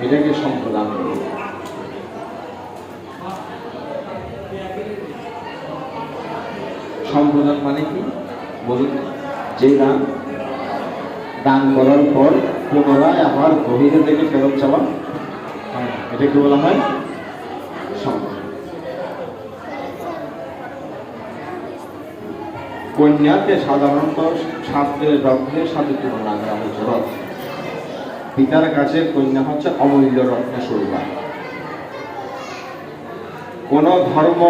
এটাকে সম্প্রদান বলে। সম্প্রদান মানে কি? বলুন। যে দান দান করার পর পুনরায় আবার গভীরে থেকে ফেরত যাওয়া হয় না। এটাকে বলা হয়? কন্যাকে সাধারণত সাথে রক্তের সাথে তুলনা করা হচ্ছে রত্ন পিতার কাছে কন্যা হচ্ছে অমূল্য রত্ন স্বরূপা। কোন ধর্ম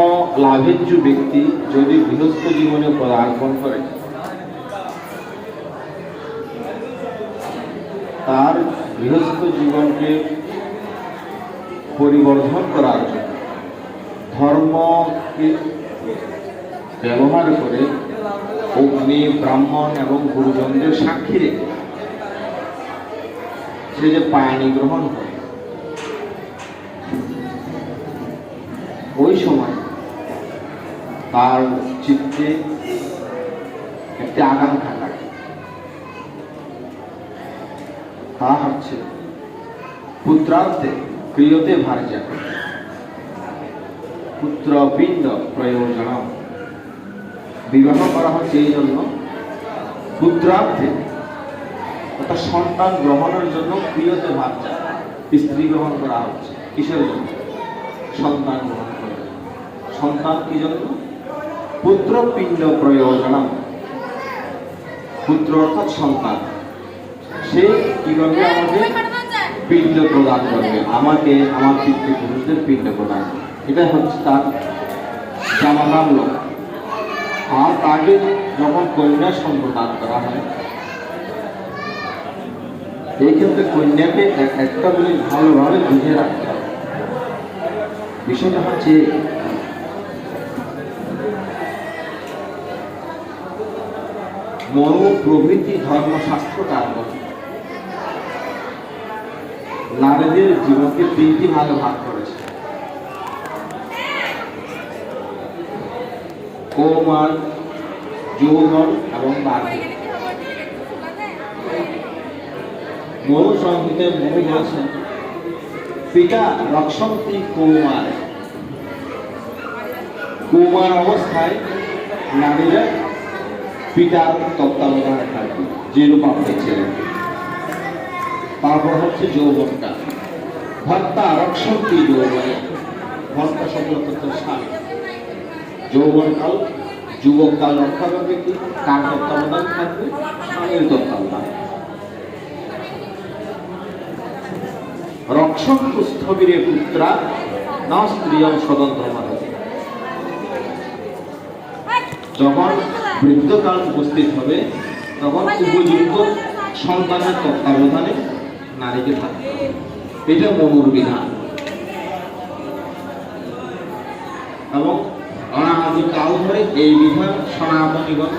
লাভেচ্ছু ব্যক্তি যদি গৃহস্থ জীবনে পদার্পণ করে, তার গৃহস্থ জীবনকে পরিবর্ধন করার জন্য ধর্মকে ব্যবহার করে অগ্নি, ব্রাহ্মণ এবং গুরুজনদের সাক্ষী রেখে সে যে পানি গ্রহণ করে, ওই সময় তার চিত্তে একটি আকাঙ্ক্ষা থাকে। তা হচ্ছে পুত্রার্থে প্রিয়তে ভার্যা পুত্র পিণ্ড প্রয়োজন বিবাহ করা হচ্ছে এই জন্য পুত্রার্থে অর্থাৎ সন্তান গ্রহণের জন্য প্রিয়তে ভাবছা স্ত্রী গ্রহণ করা হচ্ছে, কিসের জন্য? সন্তান গ্রহণ করার। সন্তান কি জন্য? পুত্র পিণ্ড প্রয়োজন পুত্র অর্থাৎ সন্তান। সে কি করবে আমাকে পিণ্ড প্রদান করবে। আমাকে, আমার পিতৃপুরুষদের পিণ্ড প্রদান করবে। এটা হচ্ছে তার জামানার লোক আর তাকে যখন কন্যা সম্প্রদান করা হয় এই ক্ষেত্রে কন্যাকে এক- একটা জিনিস ভালোভাবে বুঝে রাখতে হবে বিষয়টা হচ্ছে মনো প্রভৃতি ধর্মশাস্ত্র কার বলে নারীদের জীবনকে তিনটি ভাগে ভাগ করেছে। কৌমার, যৌবন এবং বার্ধক্য মনু সংহিতে মনু বলেছেন পিতা রক্ষন্তি কৌমার। কৌমার অবস্থায় নারীরা পিতার তত্ত্বাবধানে থাকবে যেরূপ আপনি ছিলেন। তারপর হচ্ছে যৌবনকাল। ভর্তা রক্ষন্তি যৌবনে ভর্তা শব্দ স্বামী যৌবনকাল, যুবককাল রক্ষা করবে কি? কার তত্ত্বাবধান থাকবে? স্বামীর তত্ত্বাবধান। রক্ষন্তু স্থবিরে পুত্রা, না স্ত্রিয়ম মানবে যখন বৃদ্ধকাল উপস্থিত হবে, তখন উপযুক্ত সন্তানের তত্ত্বাবধানে নারীকে হবে। এটা মনুর বিধান। এবং অনাদি কাল ধরে এই বিধান সনাতনীগণ